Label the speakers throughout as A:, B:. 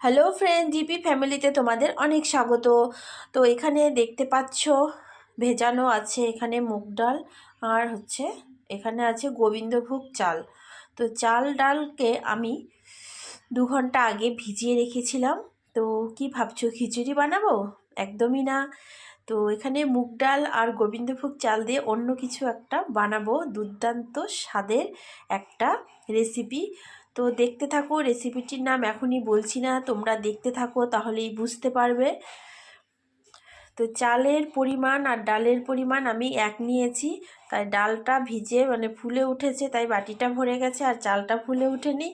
A: Hello friend GP ফ্যামিলিতে তোমাদের অনেক স্বাগত। তো এখানে দেখতে পাচ্ছ, ভেজানো আছে এখানে মুগ ডাল আর হচ্ছে এখানে আছে গোবিন্দভোগ চাল। তো চাল ডালকে আমি দু ঘণ্টা আগে ভিজিয়ে রেখেছিলাম। তো কি ভাবছ, খিচুড়ি বানাবো? একদমই না। তো এখানে মুগ ডাল আর গোবিন্দভোগ চাল দিয়ে অন্য কিছু একটা বানাবো। দুর্দান্ত স্বাদের একটা রেসিপি তো দেখতে থাকো রেসিপিটির নাম এখনই বলছি না, তোমরা দেখতে থাকো তাহলেই বুঝতে পারবে। তো চালের পরিমাণ আর ডালের পরিমাণ আমি এক নিয়েছি, তাই ডালটা ভিজে মানে ফুলে উঠেছে, তাই বাটিটা ভরে গেছে আর চালটা ফুলে উঠেনি,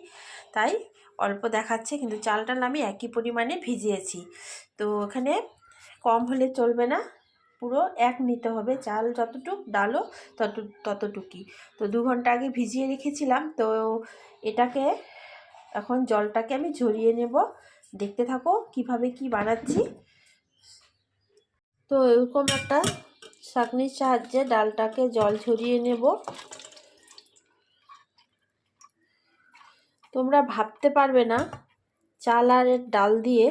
A: তাই অল্প দেখাচ্ছে, কিন্তু চালটা আমি একই পরিমাণে ভিজিয়েছি। তো এখানে কম হলে চলবে না। পুরো এক নিতে হবে। চাল যতটুক ডালও তত, ততটুকুই। তো দু ঘণ্টা আগে ভিজিয়ে রেখেছিলাম। তো এটাকে এখন জলটাকে আমি ঝরিয়ে নেব। দেখতে থাকো কীভাবে কি বানাচ্ছি। তো এরকম একটা ছাঁকনির সাহায্যে ডালটাকে জল ঝরিয়ে নেব। তোমরা ভাবতে পারবে না চাল আর ডাল দিয়ে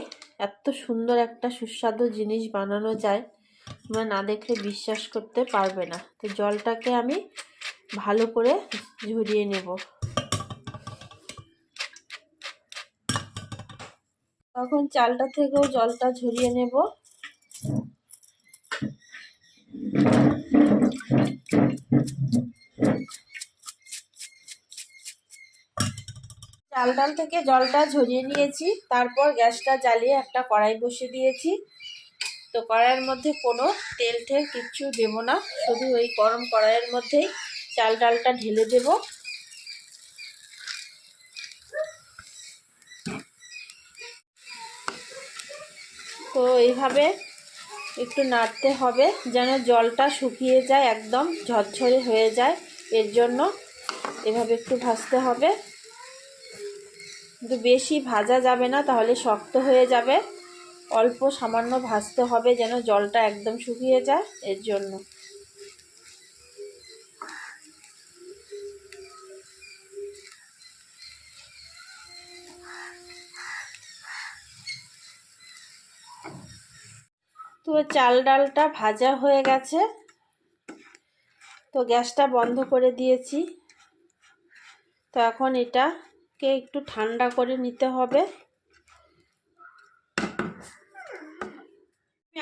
A: এত সুন্দর একটা সুস্বাদু জিনিস বানানো যায়। তোমরা না দেখলে বিশ্বাস করতে পারবে না। তো জলটাকে আমি ভালো করে ঝরিয়ে নেব। তখন চালটা থেকেও জলটা ঝরিয়ে নেব। চাল ডাল থেকে জলটা ঝরিয়ে নিয়েছি। তারপর গ্যাসটা জ্বালিয়ে একটা কড়াই বসিয়ে দিয়েছি। তো কড়াইয়ের মধ্যে কোনো তেল ঠেল কিচ্ছু দেবো না। শুধু ওই গরম কড়াইয়ের মধ্যেই চাল ডালটা ঢেলে দেব। তো এইভাবে একটু নাড়তে হবে যেন জলটা শুকিয়ে যায়, একদম ঝরঝরে হয়ে যায়। এর জন্য এভাবে একটু ভাজতে হবে। কিন্তু বেশি ভাজা যাবে না, তাহলে শক্ত হয়ে যাবে। অল্প সামান্য ভাজতে হবে যেন জলটা একদম শুকিয়ে যায় এর জন্য। তো চাল ডালটা ভাজা হয়ে গেছে। তো গ্যাসটা বন্ধ করে দিয়েছি। তো এখন এটাকে একটু ঠান্ডা করে নিতে হবে।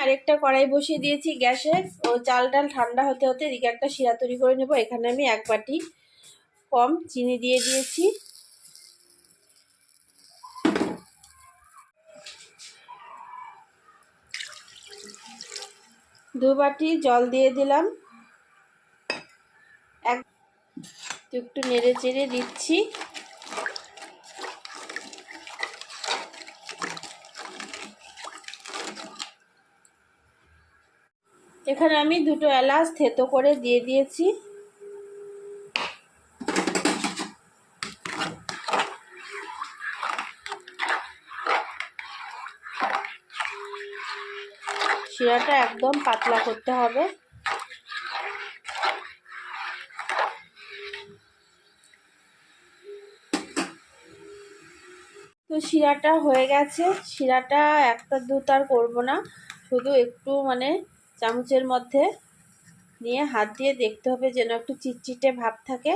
A: আরেকটা কড়াই বসিয়ে দিয়েছি গ্যাসে। ও চাল ডাল ঠান্ডা হতে হতে এদিকে একটা শিরা তৈরি করে নেব। এখানে আমি এক বাটি কম চিনি দিয়ে দিয়েছি। দু বাটি জল দিয়ে দিলাম। এক একটু নেড়ে চেড়ে দিচ্ছি। এখানে আমি দুটো এলাচ থেতো করে দিয়ে দিয়েছি। শিরাটা একদম পাতলা করতে হবে। তো শিরাটা হয়ে গেছে। শিরাটা একটা দুতার করব না, শুধু একটু মানে চামচের মধ্যে নিয়ে হাত দিয়ে দেখতে হবে যেন একটু চিটচিটে ভাব থাকে।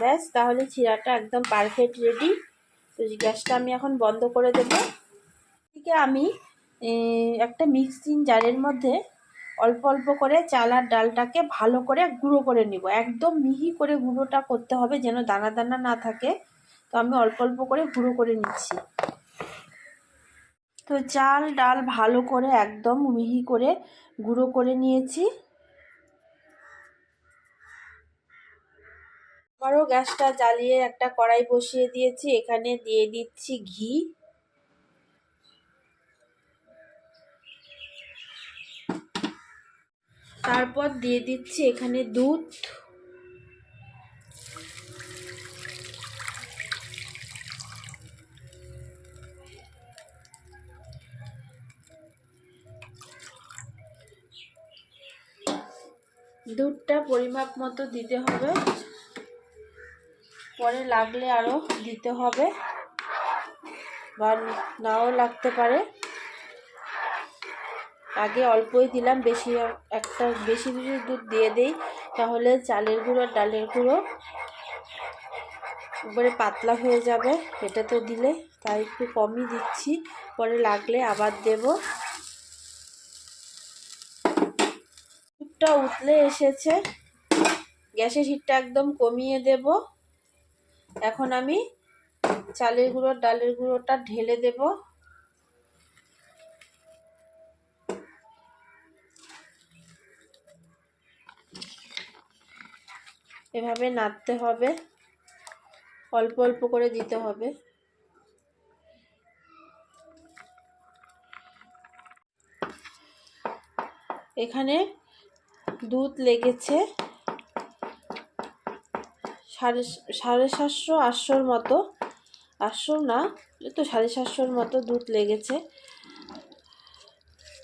A: ব্যাস, তাহলে চিরাটা একদম পারফেক্ট রেডি তো গ্যাসটা আমি এখন বন্ধ করে দেব। এদিকে আমি একটা মিক্সিং জারের মধ্যে অল্প অল্প করে চাল আর ডালটাকে ভালো করে গুঁড়ো করে নিব। একদম মিহি করে গুঁড়োটা করতে হবে যেন দানা দানা না থাকে। তো আমি অল্প অল্প করে গুঁড়ো করে নিচ্ছি। তো চাল, ডাল ভালো করে একদম মিহি করে গুঁড়ো করে নিয়েছি। আবারও গ্যাসটা জ্বালিয়ে একটা কড়াই বসিয়ে দিয়েছি। এখানে দিয়ে দিচ্ছি ঘি। তারপর দিয়ে দিচ্ছি এখানে দুধ দুধটা পরিমাপ মতো দিতে হবে। পরে লাগলে আরও দিতে হবে। বা নাও লাগতে পারে। আগে অল্পই দিলাম, বেশি একটা, বেশি বেশি দুধ দিয়ে দেই, তাহলে চালের গুঁড়ো, ডালের গুঁড়ো একবারে পাতলা হয়ে যাবে। এটা তো দিলে তাই একটু কমই দিচ্ছি। পরে লাগলে আবার দেব। দুধটা উতলে এসেছে। গ্যাসের হিটটা একদম কমিয়ে দেব। এখন আমি চালের গুঁড়ো, ডালের গুঁড়োটা ঢেলে দেব। এভাবে নাড়তে হবে। অল্প অল্প করে দিতে হবে। এখানে দুধ লেগেছে। সাড়ে সাড়ে সাতশো, আটশোর মতো। আটশো না তো সাড়ে সাতশোর মতো দুধ লেগেছে।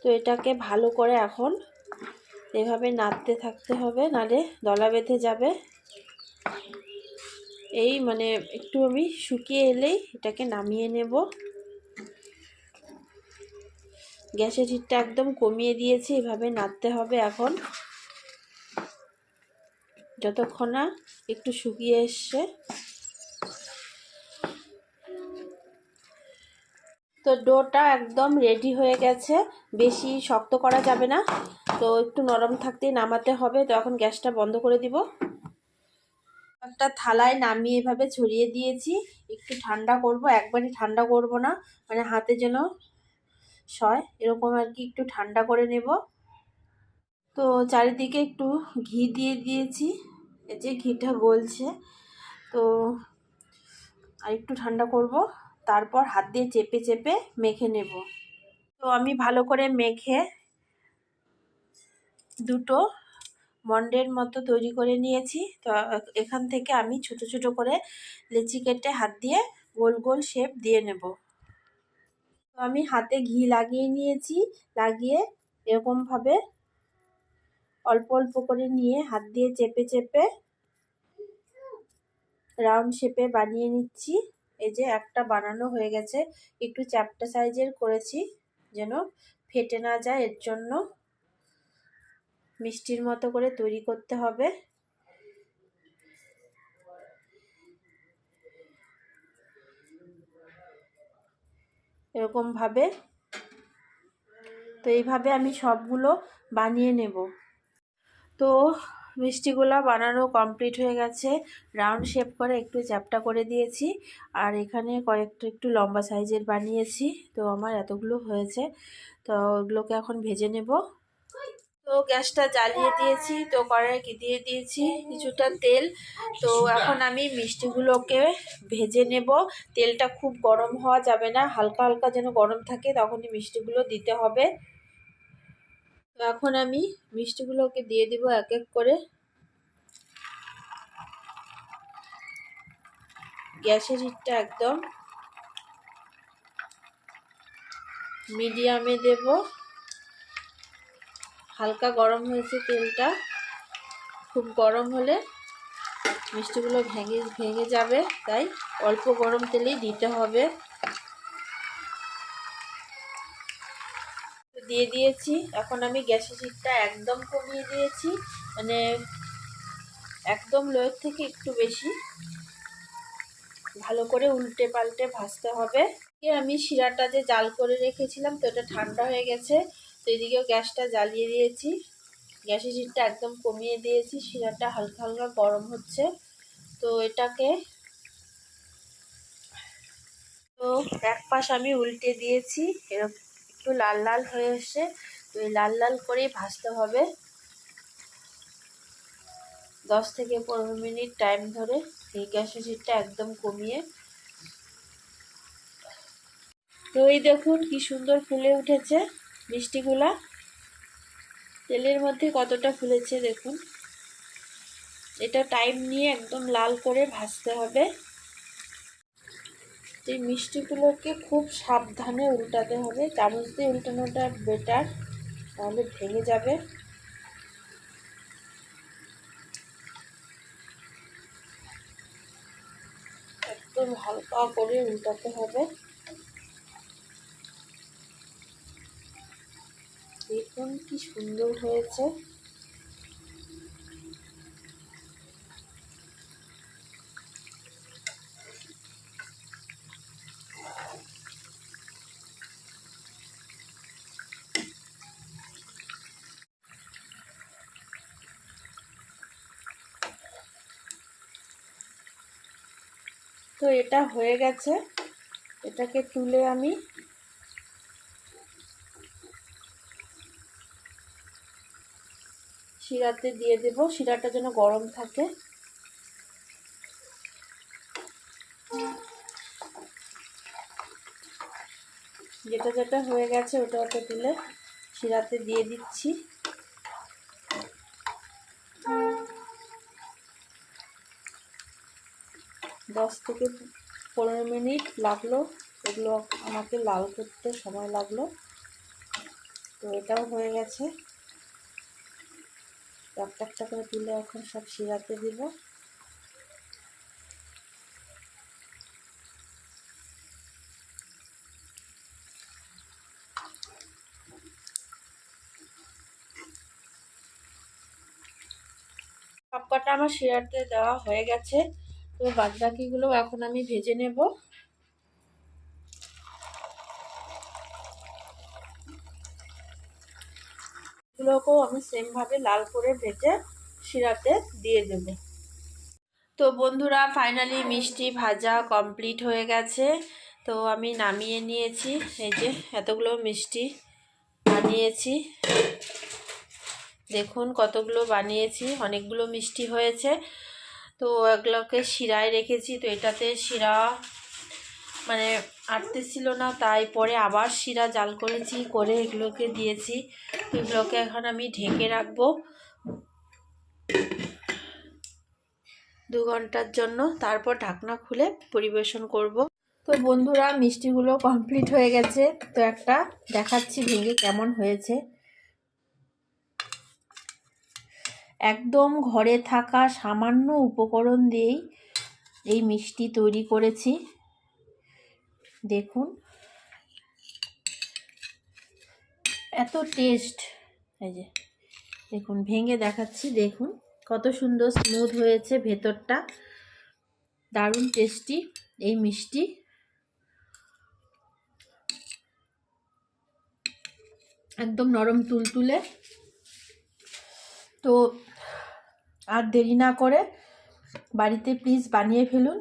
A: তো এটাকে ভালো করে এখন এভাবে নাড়তে থাকতে হবে নালে দলা বেঁধে যাবে। এই মানে একটু আমি শুকিয়ে এলেই এটাকে নামিয়ে নেব। গ্যাসের হিটটা একদম কমিয়ে দিয়েছি, এভাবে নাড়তে হবে এখন। যতক্ষণ না একটু শুকিয়ে এসছে। তো ডোটা একদম রেডি হয়ে গেছে। বেশি শক্ত করা যাবে না। তো একটু নরম থাকতেই নামাতে হবে। তো এখন গ্যাসটা বন্ধ করে দিব। একটা থালায় নামিয়ে এভাবে ছড়িয়ে দিয়েছি। একটু ঠান্ডা করব। একবারই ঠান্ডা করব না। মানে হাতে যেন সয়। এরকম আর কি একটু ঠান্ডা করে নেব। তো চারিদিকে একটু ঘি দিয়ে দিয়েছি। যে ঘিটা গলছে, তো আর একটু ঠান্ডা করব, তারপর হাত দিয়ে চেপে চেপে মেখে নেব। তো আমি ভালো করে মেখে দুটো মন্ডের মতো তৈরি করে নিয়েছি। তো এখান থেকে আমি ছোট ছোট করে লেচি কেটে হাত দিয়ে গোল গোল শেপ দিয়ে নেব। তো আমি হাতে ঘি লাগিয়ে নিয়েছি, লাগিয়ে এরকমভাবে অল্প অল্প করে নিয়ে হাত দিয়ে চেপে চেপে রাউন্ড শেপে বানিয়ে নিচ্ছি। এই যে একটা বানানো হয়ে গেছে। একটু চ্যাপটা সাইজের করেছি যেন ফেটে না যায়। এর জন্য মিষ্টির মতো করে তৈরি করতে হবে। এরকমভাবে তো এইভাবে আমি সবগুলো বানিয়ে নেব। তো মিষ্টিগুলো বানানো কমপ্লিট হয়ে গেছে। রাউন্ড শেপ করে একটু চ্যাপটা করে দিয়েছি। আর এখানে কয়েকটা একটু লম্বা সাইজের বানিয়েছি। তো আমার এতগুলো হয়েছে। তো ওগুলোকে এখন ভেজে নেব। তো গ্যাসটা জ্বালিয়ে দিয়েছি। তো কড়াইকে দিয়ে দিয়েছি কিছুটা তেল। তো এখন আমি মিষ্টিগুলোকে ভেজে নেব। তেলটা খুব গরম হওয়া যাবে না। হালকা হালকা যেন গরম থাকে তখনই মিষ্টিগুলো দিতে হবে। তো এখন আমি মিষ্টিগুলোকে দিয়ে দিব এক এক করে। গ্যাসের হিটটা একদম মিডিয়ামে দেব। হালকা গরম হয়েছে তেলটা। খুব গরম হলে মিষ্টিগুলো ভেঙে ভেঙে যাবে, তাই অল্প গরম তেলেই দিতে হবে। দিয়ে দিয়েছি। এখন আমি গ্যাসের হিটটা একদম কমিয়ে দিয়েছি। মানে একদম লোয়ের থেকে একটু বেশি। ভালো করে উল্টে পাল্টে ভাজতে হবে। আমি শিরাটা যে জাল করে রেখেছিলাম, তো এটা ঠান্ডা হয়ে গেছে। তো এদিকেও গ্যাসটা জ্বালিয়ে দিয়েছি। গ্যাসের হিটটা একদম কমিয়ে দিয়েছি। শিরাটা হালকা হালকা গরম হচ্ছে। তো এটাকে তো এক পাশ আমি উল্টে দিয়েছি। এরকম একটু লাল লাল হয়ে এসে তো এই লাল লাল করেই ভাজতে হবে। দশ থেকে পনেরো মিনিট টাইম ধরে এই গ্যাসের হিটটা একদম কমিয়ে। তো এই দেখুন কি সুন্দর ফুলে উঠেছে মিষ্টিগুলা। তেলের মধ্যে কতটা ফুলেছে দেখুন। এটা টাইম নিয়ে একদম লাল করে ভাজতে হবে। তো এই মিষ্টিগুলোকে খুব সাবধানে উল্টাতে হবে। চামচ দিয়ে উল্টানোটা বেটার তাহলে ভেঙে যাবে। একদম হালকা করে উল্টাতে হবে। দেখুন কি সুন্দর হয়েছে। তো এটা হয়ে গেছে। এটাকে তুলে আমি শিরাতে দিয়ে দেব। শিরাটা যেন গরম থাকে। যেটা যেটা হয়ে গেছে, ওটা ওটা তুলে শিরাতে দিয়ে দিচ্ছি। দশ থেকে পনেরো মিনিট লাগল। এগুলো আমাকে লাল করতে সময় লাগল। তো এটাও হয়ে গেছে। একটা একটা করে তুলে এখন সব শিরাতে দিব। সবকটা আমার শিরাতে দেওয়া হয়ে গেছে। তো বাদবাকিগুলো এখন আমি ভেজে নেব। এগুলোকেও আমি সেমভাবে লাল করে ভেজে শিরাতে দিয়ে দেব। তো বন্ধুরা ফাইনালি মিষ্টি ভাজা কমপ্লিট হয়ে গেছে। তো আমি নামিয়ে নিয়েছি। এই যে এতগুলো মিষ্টি বানিয়েছি। দেখুন কতগুলো বানিয়েছি। অনেকগুলো মিষ্টি হয়েছে। তো এগুলোকে শিরায় রেখেছি, তো এটাতে শিরা মানে আটতেছিল না, তাই পরে আবার শিরা জাল করেছি, করে এগুলোকে দিয়েছি। তো এগুলোকে এখন আমি ঢেকে রাখব। দু ঘণ্টার জন্য তারপর ঢাকনা খুলে পরিবেশন করব। তো বন্ধুরা, মিষ্টিগুলো কমপ্লিট হয়ে গেছে। তো একটা দেখাচ্ছি ভেঙে কেমন হয়েছে। একদম ঘরে থাকা সামান্য উপকরণ দিয়েই এই মিষ্টি তৈরি করেছি। দেখুন। এত টেস্ট এই যে, দেখুন, ভেঙে দেখাচ্ছি, দেখুন। কত সুন্দর স্মুথ হয়েছে ভেতরটা। দারুণ টেস্টি এই মিষ্টি। একদম নরম তুলতুলে। তো আর দেরি না করে বাড়িতে প্লিজ বানিয়ে ফেলুন।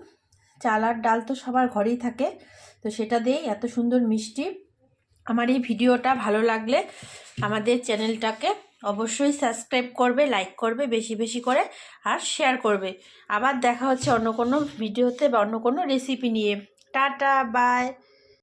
A: চাল আর ডাল তো সবার ঘরেই থাকে, তো সেটা দিয়েই এত সুন্দর মিষ্টি। আমার এই ভিডিওটা ভালো লাগলে আমাদের চ্যানেলটাকে অবশ্যই সাবস্ক্রাইব করবে লাইক করবে বেশি বেশি করে আর শেয়ার করবে। আবার দেখা হচ্ছে অন্য কোনো ভিডিওতে বা অন্য কোনো রেসিপি নিয়ে। Tata bye